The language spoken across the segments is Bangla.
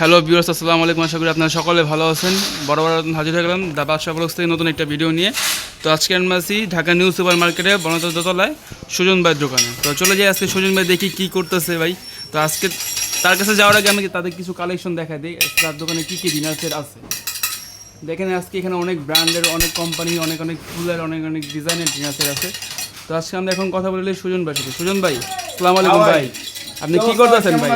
হ্যালো বিউর্স আসসালামু আলাইকুম আশা করি আপনারা সকলে ভালো আছেন। বড় বড় হাজির হয়ে গেলাম। দা বাদশাহ ব্লগস থেকে নতুন একটা ভিডিও নিয়ে। তো আজকে আমরা আছি ঢাকা নিউ সুপার মার্কেটে বনতলা দোতলায় সুজন ভাইয়ের দোকানে। তো চলে যাই আজকে সুজন ভাই দেখি কী করতেছে ভাই। তো আজকে তার কাছে যাওয়ার আগে আমি তাদের কিছু কালেকশন দেখা দিই। তার দোকানে কী কী ডিনার্সের আছে। দেখেন আজকে এখানে অনেক ব্র্যান্ডের অনেক কোম্পানি অনেক অনেক ফুলের অনেক অনেক ডিজাইনের ডিনার্সের আছে। তো আজকে আমরা এখন কথা বলি সুজন ভাই সাথে। সুজন ভাই আসসালামু আলাইকুম ভাই। আপনি কি করতেছেন ভাই?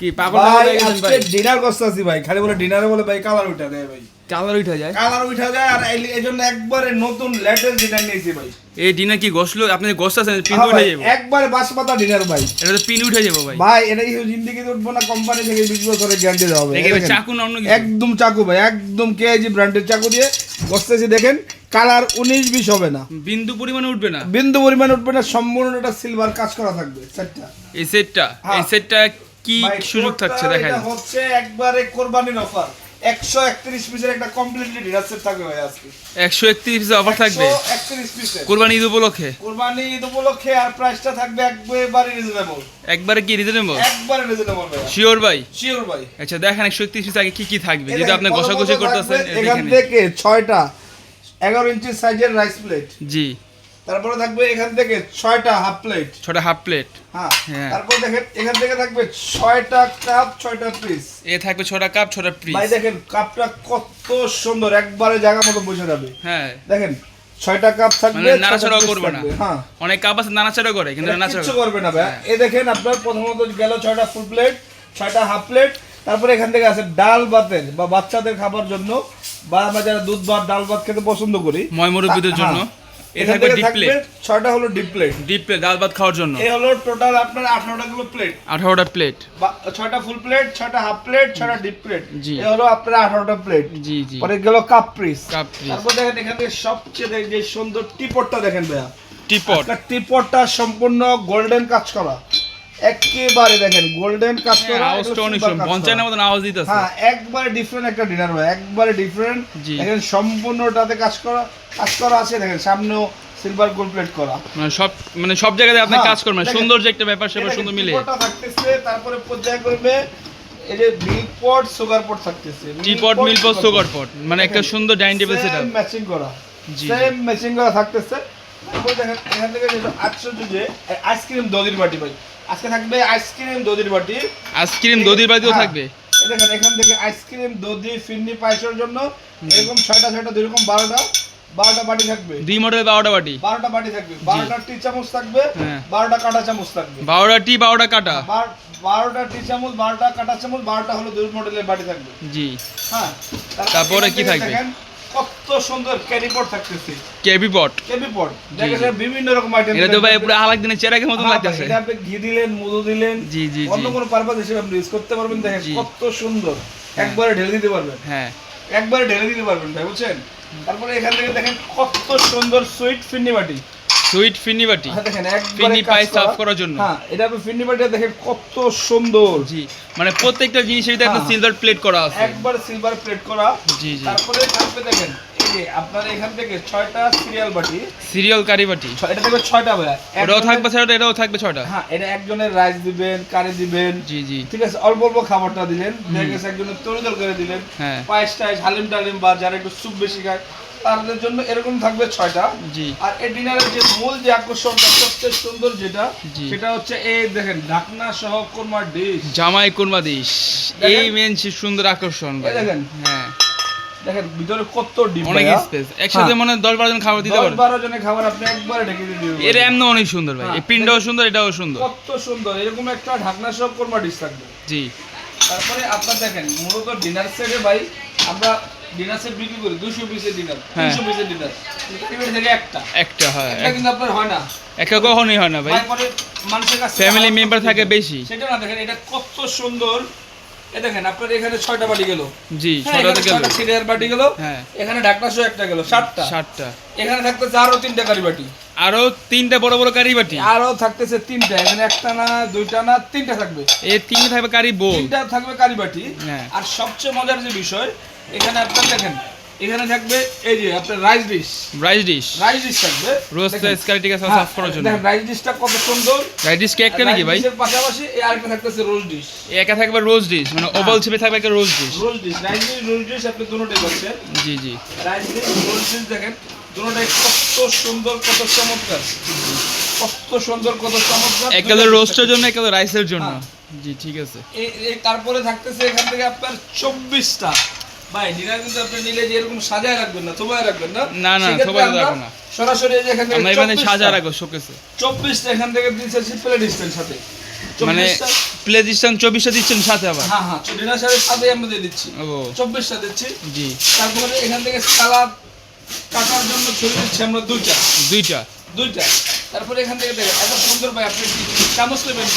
কি পাগল হয়ে ভাই ডিনার করতেছি ভাই? খালি বলে ডিনারে বলে ভাই কালার উঠা দেয় ভাই। কালার উঠে যায়? কালার উঠা যায় আর এই- এই জন্য একবারে নতুন লেটেস্ট ডিনার নিয়েছি ভাই। এই ডিনার কি গোসলো আপনি গোসল পিন হ্যাঁ উঠে যাব। একবারে বাসপাতা ডিনার ভাই। এটা তো পিন উঠে যাব ভাই। ভাই এটা উঠবো না কোম্পানি থেকে বিশ বছরের গ্যারান্টি দেওয়া হবে। দেখেন, চাকু না অন্য কিছু? একদম চাকু ভাই একদম কেজি ব্র্যান্ডের চাকু দিয়ে বসতেছি দেখেন কালার উনিশ বিশ হবে না। বিন্দু পরিমাণে উঠবে না? বিন্দু পরিমাণ উঠবে না সম্পূর্ণ একটা সিলভার কাজ করা থাকবে সেটটা এই সেটটা হ্যাঁ। এই সেটটা কি সুযোগ থাকছে দেখা এটা হচ্ছে একবারে কোরবানির অফার একশো একত্রিশ পিসের একটা কমপ্লিটলি ডিনার থাকবে ভাই আজকে। একশো একত্রিশ অফার থাকবে? একত্রিশ পিসের কোরবানি ঈদ উপলক্ষে? কোরবানি ঈদ উপলক্ষে আর প্রাইসটা থাকবে একবারে রিজনেবল একবারে কি রিজনেবল একবারে রিজনেবল ভাই। শিওর ভাই? শিওর ভাই। আচ্ছা দেখেন একশো একত্রিশ পিস আগে কি কি থাকবে? যেটা আপনি ঘষাঘষি করতেছেন এখান থেকে ছয়টা এগারো ইঞ্চি সাইজের রাইস প্লেট জি। তারপরে থাকবে এখান থেকে ছয়টা হাফ প্লেট। ছটা হাফ প্লেট। হ্যাঁ হ্যাঁ। তারপর দেখেন এখান থেকে থাকবে ছয়টা কাপ ছয়টা পিস এ থাকবে ছটা কাপ ছটা পিস ভাই দেখেন কাপটা কত সুন্দর একবারে জায়গা মতো বসে যাবে। হ্যাঁ। দেখেন ছয়টা কাপ থাকবে মানে ছয়টা piece করবে না। হ্যাঁ। অনেক কাপ আছে নানাচাড়া করে কিন্তু এটা নানাচাড়া কিচ্ছু করবে না ভাই। এই দেখেন আপনার প্রথমত গেল ছয়টা ফুল প্লেট ছয়টা হাফ প্লেট তারপরে এখান থেকে আছে ডাল ভাতের বা বাচ্চাদের খাবার জন্য বা আমরা যারা দুধ ভাত ডাল ভাত খেতে পছন্দ করি ময় মুরব্বীদের হ্যাঁ। জন্য। এ এখান থেকে থাকবে ছয়টা হলো ডিপ প্লেট ডিপ প্লেট ডাল ভাত খাওয়ার জন্য। এই হলো টোটাল আপনারগুলো প্লেট আঠারোটা প্লেট ছয়টা ফুল প্লেট ছয়টা হাফ প্লেট ছয়টা ডিপ প্লেট জি। এই হলো আপনার আঠারোটা প্লেট জি জি। পরে গেল কাপ পিস কাপ পিস তারপর দেখেন এখানে সবচেয়ে যে সুন্দর টিপটটা দেখেন ভাইয়া। টিপট টিপটটা সম্পূর্ণ গোল্ডেন কাজ করা। একেবারে দেখেন গোল্ডেন কাজ করা আওয়াজটা অনেক শুন কাজ মতন আওয়াজ দিতেছে। হ্যাঁ একবারে ডিফারেন্ট একটা ডিনার ভাই একবারে ডিফারেন্ট। দেখেন সম্পূর্ণটাতে কাজ করা কাজ করা আছে দেখেন সামনেও সিলভার গোল্ড প্লেট করা। মানে সব মানে সব জায়গায় আপনি হ্যাঁ, কাজ করবেন সুন্দর যে একটা ব্যাপার সেটা সুন্দর মিলে। টিপটটা থাকতেছে তারপরে পর্যায়ে করবে এই যে মিল্ক পট সুগার পট থাকতেছে টিপট মিল পট সুগার পট মানে একটা সুন্দর ডাইনিং টেবিল সেটআপ ম্যাচিং করা। জি, সেম ম্যাচিং করা থাকতেছে। তারপর দেখেন এখান থেকে যেটা আশ্চর্য যে আইসক্রিম দধির বাটি ভাই। আজকে থাকবে আইসক্রিম দধির বাটি। আইসক্রিম দধির বাড়িতেও হ্যাঁ। থাকবে? দেখেন এখান থেকে আইসক্রিম দধি ফিরনি পায়েসের জন্য এরকম ছয়টা ছয়টা দুই রকম বারোটা বারোটা বাটি থাকবে। দুই মডেল বারোটা বাটি? বারোটা বাটি থাকবে। বারোটা টি চামচ থাকবে হ্যাঁ। বারোটা কাঁটা চামচ থাকবে। বারোটা টি বারোটা কাটা? বার- বারোটা টি চামচ বারোটা কাঁটা চামচ বারোটা হলো দুই মডেলের বাটি থাকবে। জি। হ্যাঁ তারপরে কি থেকে থাকবে? কত সুন্দর ক্যারি পট থাকতেছে। কেবি পট কেবি পট বিভিন্ন রকম আইটেম এটা তো ভাই পুরো আলাক দিনের চেরাকের মতন লাগতেছে। এটা আপনি ঘি দিলেন মধু দিলেন জি জি অন্য কোনো পারপাস হিসেবে আপনি ইউজ করতে পারবেন। দেখেন কত সুন্দর। একবারে ঢেলে দিতে পারবেন। হ্যাঁ। একবারে ঢেলে দিতে পারবেন ভাই বুঝছেন? তারপরে এখান থেকে দেখেন কত সুন্দর সুইট ফিন্নি বাটি। সুইট ফিনি বাটি। হ্যাঁ, দেখেন একবারে ফিন্নি পাই সার্ভ করার জন্য। হ্যাঁ এটা আপনি দেখেন কত সুন্দর। জি মানে প্রত্যেকটা জিনিসের ভিতরে একটা হ্যাঁ। সিলভার প্লেট করা আছে। একবার সিলভার প্লেট করা। জি জি। তারপরে থাকবে দেখেন আপনার এখান থেকে ছয়টা সিরিয়াল বাটি। সিরিয়াল কারি বাটি। এটা থাকবে ছয়টা ভাই ওটাও থাকবে ছয়টা এটাও থাকবে ছয়টা। হ্যাঁ এটা একজনের রাইস দিবেন কারি দিবেন। জি জি। ঠিক আছে অল্প অল্প খাবারটা দিলেন। দেখা গেছে একজনের তরি তরকারি দিলেন। হ্যাঁ। পায়েস টাইস হালিম টালিম বা যারা একটু স্যুপ বেশি খায় তাদের জন্য এরকম থাকবে ছয়টা। জি। আর এই ডিনারের যে মূল যে আকর্ষণটা সবচেয়ে সুন্দর যেটা সেটা হচ্ছে এই দেখেন ঢাকনা সহ কোরমার ডিশ জামাই কোরমা দেখেন। এই মেন সুন্দর আকর্ষণ দেখেন। হ্যাঁ। দেখেন ভিতরে কত ডিম অনেক স্পেস একসাথে হ্যাঁ। মনে দশ বারো জন খাবার দিতে দশ পারবে। বারো জনের খাবার আপনি একবারে ঢেকে দিয়ে দিবেন। এর এমন অনেক সুন্দর ভাই। এই হ্যাঁ। পিনটাও সুন্দর এটাও সুন্দর। কত সুন্দর। এরকম একটা ঢাকনা সহ কোরমা ডিশ থাকবে। জি। তারপরে আপনার দেখেন মূলত ডিনার সেটে ভাই আমরা ডিনার সেট বিক্রি করি দুশো পিসের ডিনার হ্যাঁ। তিনশো পিসের ডিনার থেকে একটা। একটা হয়। এটা কিন্তু আপনার হয় না। একটা কখনোই হয় না ভাই। তারপরে মানুষের কাছে ফ্যামিলি মেম্বার থাকে বেশি। সেটা না দেখেন এটা কত সুন্দর। এ দেখেন আপনার এখানে ছয়টা বাটি গেল। জি হ্যাঁ, ছটাতে গেল। ছয়টা সিরিয়ার বাটি গেল। হ্যাঁ। এখানে ঢাকনা সহ একটা গেল সাতটা। ষাটটা এখানে থাকতেছে আরও তিনটা কারি বাটি। আরও তিনটা বড় বড় কারি বাটি? আরও থাকতেছে তিনটা। এখানে একটা না দুইটা না তিনটা থাকবে। এই তিনটা থাকবে কারি বোল। তিনটা থাকবে কারি বাটি। হ্যাঁ। আর সবচেয়ে মজার যে বিষয় এখানে আপনার দেখেন এখানে থাকবে এই যে আপনার rice dish rice dish rice dish থাকবে। রোজ হ্যাঁ, সার্ভ করার জন্য। দেখেন রাইস ডিশটা কত সুন্দর। রাইস ডিশ নাকি ভাই? ডিশের পাশাপাশি এই আরেকটা থাকতেছে রোজ ডিশ একা থাকবে রোজ ডিশ মানে ওভাল ছিপে থাকবে একটা rose dish rose dish rice dish rose dish আপনি দুটোটাই পাচ্ছেন জি জি। রাইস ডিশ রোজ ডিশ দেখেন দুটোটাই কত সুন্দর কত চমৎকার। কত সুন্দর কত চমৎকার। এক কালার রোস্টের জন্য এক কালার রাইসের জন্য। হ্যাঁ। জি ঠিক আছে। তারপরে থাকতেছে এখান থেকে আপনার চব্বিশটা। ভাই ডিনার কিন্তু আপনি নিলে যে এরকম সাজায় রাখবেন না থোবায় রাখবেন না। না, না, থোবায় রাখব না। সরাসরি এখান থেকে আমরা এখানে সাজা রাখব শোকেসে চব্বিশটা এখান থেকে সাথে। মানে প্লে দিচ্ছেন চব্বিশটা দিচ্ছেন সাথে আবার? হ্যাঁ হ্যাঁ ডিনার সাথে সাথে আমরা দিয়ে দিচ্ছি। ও। চব্বিশটা দিচ্ছি। জি। তারপরে এখান থেকে সালাদ কাটার জন্য ছবি দিচ্ছি আমরা দুইটা। দুইটা। দুইটা। তারপরে এখান থেকে দেখেন এত সুন্দর ভাই আপনি চামচ নেবেন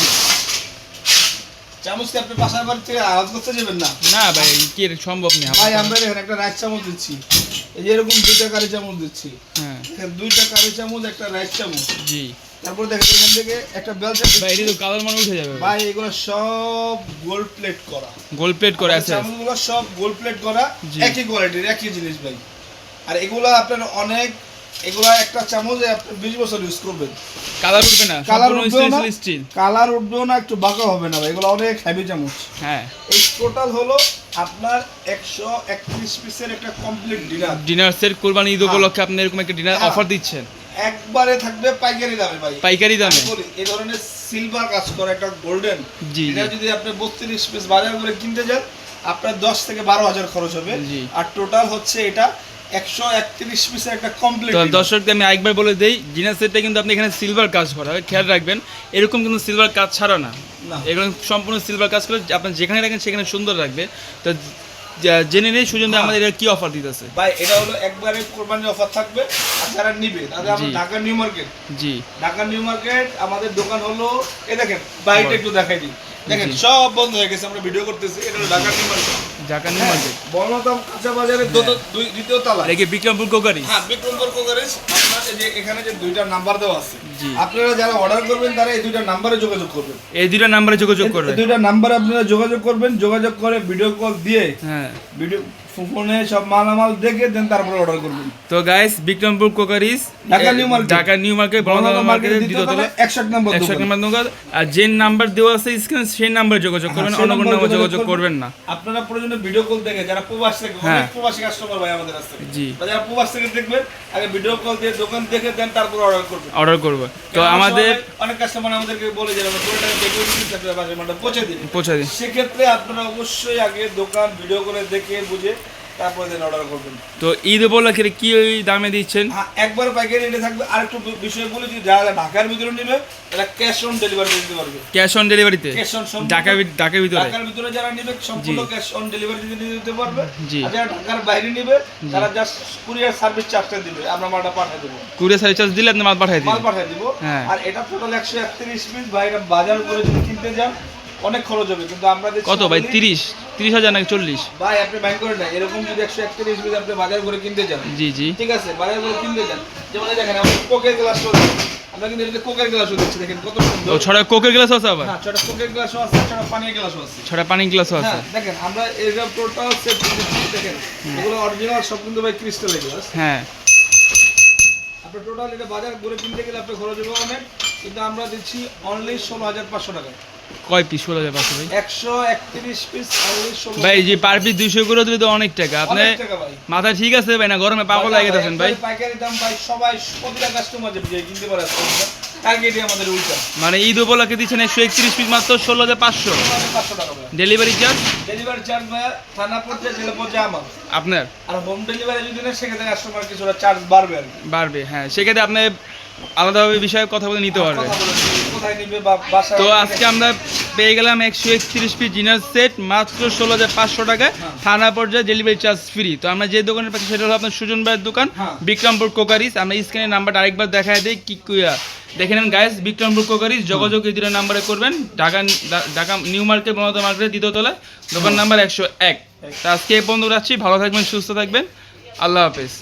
কি চামচ কি আপনি বাসার বাড়ি থেকে আওয়াজ করতে যাবেন না? না ভাই কি সম্ভব নেই ভাই আমরা দেখেন একটা রাইস চামচ দিচ্ছি। এই যে এরকম দুইটা কারি চামচ দিচ্ছি। হ্যাঁ। দুইটা কারি চামচ একটা রাইস চামচ। জি। তারপর দেখেন এখান থেকে একটা বেলচা ভাই এটা তো কালার মানে উঠে যাবে। ভাই এগুলো সব গোল্ড প্লেট করা। গোল প্লেট করে আছে। চামচগুলো সব গোল্ড প্লেট করা। একই কোয়ালিটির একই জিনিস ভাই। আর এগুলো আপনার অনেক এগুলো একটা চামচে আপনি বিশ বছর ইউজ করবেন। কালার উঠবে না কালার উঠবেও না স্টিল কালার উঠবেও না একটু বাঁকা হবে না ভাই এগুলো অনেক হেভি চামচ। হ্যাঁ। এই টোটাল হলো আপনার একশো একত্রিশ পিসের একটা কমপ্লিট ডিনার ডিনার সেট কোরবানি ঈদ উপলক্ষে আপনি এরকম একটা ডিনার হ্যাঁ। অফার দিচ্ছেন? একবারে থাকবে পাইকারি দামে ভাই। পাইকারি দামে? বলি, এই ধরনের সিলভার কাজ করা একটা গোল্ডেন জি, এটা যদি আপনি বত্রিশ পিস বাজার করে কিনতে যান আপনার দশ থেকে বারো হাজার খরচ হবে। আর টোটাল হচ্ছে এটা দর্শককে আমি আরেকবার বলে দেই ডিনার সেটটা কিন্তু আপনি এখানে সিলভার কাজ করা হয়। খেয়াল রাখবেন এরকম কিন্তু সিলভার কাজ ছাড়া না। এগুলো সম্পূর্ণ সিলভার কাজ করে আপনার যেখানে রাখেন সেখানে সুন্দর রাখবে। তো জেনে নেই সুজন হ্যাঁ। আমাদের এটা কি অফার দিতেছে? ভাই এটা হলো একবারে কোরবানি অফার থাকবে আর যারা নিবে তাদের আমরা। Dhaka New Market. জি। ঢাকা নিউ মার্কেট আমাদের দোকান হলো এ দেখেন বাইরে একটু দেখাই দিই। দেখেন সব বন্ধ হয়ে গেছে আমরা ভিডিও করতেছি এটা হলো Dhaka New Market. Dhaka New Market. বর্ণতম কাঁচা বাজারের দুই দ্বিতীয় তলা দেখি বিক্রমপুর কোকারি? হ্যাঁ বিক্রমপুর কোকারি আপনার যে এখানে যে দুইটা নাম্বার দেওয়া আছে। আপনারা যারা অর্ডার করবেন তারা এই দুইটা নাম্বারে যোগাযোগ করবেন। এই দুইটা নাম্বারে যোগাযোগ করবেন এই দুইটা নাম্বারে আপনারা যোগাযোগ করবেন যোগাযোগ করে ভিডিও কল দিয়ে হ্যাঁ। ভিডিও ফোনে সব মালামাল দেখে দেন তারপরে অর্ডার করবেন তো guys Bikrampur crockeries Dhaka New Market. Dhaka New Market বর্ণনা মার্কেটের মার্কেটের দ্বিতীয় দ্বিতীয় তলায় নম্বর একশো দোকান। নম্বর দোকান আর যে নাম্বার দেওয়া আছে স্ক্রিন সেই নাম্বারে যোগাযোগ করবেন হ্যাঁ, অন্য কোনো নাম্বারে যোগাযোগ করবেন না আপনারা প্রয়োজনে ভিডিও কল দেখে যারা প্রবাস থেকে হ্যাঁ। অনেক প্রবাসী কাস্টমার ভাই আমাদের থেকে জি। যারা প্রবাস থেকে দেখবেন আগে ভিডিও কল দিয়ে দোকান দেখে দেন তারপর অর্ডার করবেন অর্ডার করব তো আমাদের অনেক- কাস্টমার আমাদেরকে বলে যে আমরা পুরো দেখে দিচ্ছি আপনারা বাজার পৌঁছে দিন পৌঁছা দিন সেক্ষেত্রে আপনারা অবশ্যই আগে দোকান ভিডিও করে দেখে বুঝে তারপরে দেন অর্ডার করবেন। তো ঈদ উপলক্ষে কি ওই দামে দিচ্ছেন? হ্যাঁ একবার পাইকারি রেটে থাকবে। আর একটু বিষয় বলি যে যারা ঢাকার ভিতরে নেবে তারা ক্যাশ অন ডেলিভারি দিতে পারবে। ক্যাশ অন ডেলিভারিতে ক্যাশ অন ঢাকা ঢাকার ভিতরে? ঢাকার ভিতরে যারা নেবে সম্পূর্ণ ক্যাশ অন ডেলিভারি দিতে পারবে। আর যারা ঢাকার বাইরে নেবে তারা জাস্ট কুরিয়ার সার্ভিস চার্জটা দিবে। আমরা মালটা পাঠিয়ে দেবো। কুরিয়ার সার্ভিস চার্জ দিলে আপনি মাল পাঠাই দিন মাল পাঠিয়ে দিব। হ্যাঁ। আর এটা টোটাল একশো একত্রিশ পিস এটা বাজার করে যদি কিনতে যান অনেক খরচ হবে কিন্তু আমরা দিচ্ছি কত ভাই? তিরিশ? তিরিশ হাজার নাকি চল্লিশ? ভাই আপনি ব্যাংক করে না এরকম যদি একশো একত্রিশ পিস আপনি বাজার করে কিনতে যান। জি জি। ঠিক আছে বাজার করে কিনতে যান। যেমন দেখেন আমাদের কোকের গ্লাস আমরা কিন্তু এটাতে কোকের গ্লাসও দিচ্ছি দেখেন কত সুন্দর। ছড়া কোকের গ্লাস আছে আবার? হ্যাঁ ছটা কোকের গ্লাসও আছে ছটা পানির গ্লাসও আছে। ছড়া পানি গ্লাসও আছে। হ্যাঁ দেখেন আমরা এটা টোটাল সেট দিচ্ছি দেখেন। এগুলো অরিজিনাল সব কিন্তু ভাই ক্রিস্টাল গ্লাস হ্যাঁ। আপনার টোটাল এটা বাজার করে কিনতে গেলে আপনার খরচ হবে অনেক কিন্তু আমরা দিচ্ছি অনলি ষোলো হাজার পাঁচশো টাকা। কয় পিস ষোলো হাজার পাঁচশো ভাই? একশো একত্রিশ পিস ভাই যে পার পিস দুইশো করে দিলে তো অনেক টাকা। আপনি মাথা ঠিক আছে ভাই না? গরমে পাগল লাগে গেছেন ভাই। পাইকারি দাম ভাই সবাই প্রতিটা কাস্টমার যে কিনতে পারে টার্গেটই আমাদের। উল্টা। মানে ঈদ উপলক্ষে দিচ্ছেন একশো একত্রিশ পিস মাত্র ষোলো হাজার পাঁচশো। পাঁচশো টাকা ডেলিভারি চার্জ ডেলিভারি চার্জ ভাই থানা পর্যায়ে জেলা পর্যায়ে আমার। আপনার? আর হোম ডেলিভারি যদি নেন সেক্ষেত্রে কাস্টমার কিছুটা চার্জ বাড়বে বাড়বে হ্যাঁ। সেক্ষেত্রে আপনি আলাদাভাবে বিষয়ে কথা বলে নিতে পারবেন কথা বলে দিন, কোথায় নিবে বা বাসা তো আজকে আমরা পেয়ে গেলাম একশো একত্রিশ পিস ডিনার সেট মাত্র ষোলো হাজার পাঁচশো টাকায় হ্যাঁ। থানা পর্যায়ে ডেলিভারি চার্জ ফ্রি তো আমরা যে দোকানের পাচ্ছি সেটা হলো আপনার সুজন ভাইয়ের দোকান হ্যাঁ। বিক্রমপুর কোকারিস। আমরা স্ক্রিনের নাম্বারটা আরেকবার দেখায় দিই কি কুইয়া দেখে নেন গাইস বিক্রমপুর কোকারিস যোগাযোগ এই দুটো নাম্বারে করবেন। ঢাকা ঢাকা নিউ মার্কেট বনত মার্কেটের দ্বিতীয় তলায়। দোকান নাম্বার একশো এক। তা আজকে এই বন্ধু রাখছি ভালো থাকবেন সুস্থ থাকবেন। আল্লাহ হাফেজ।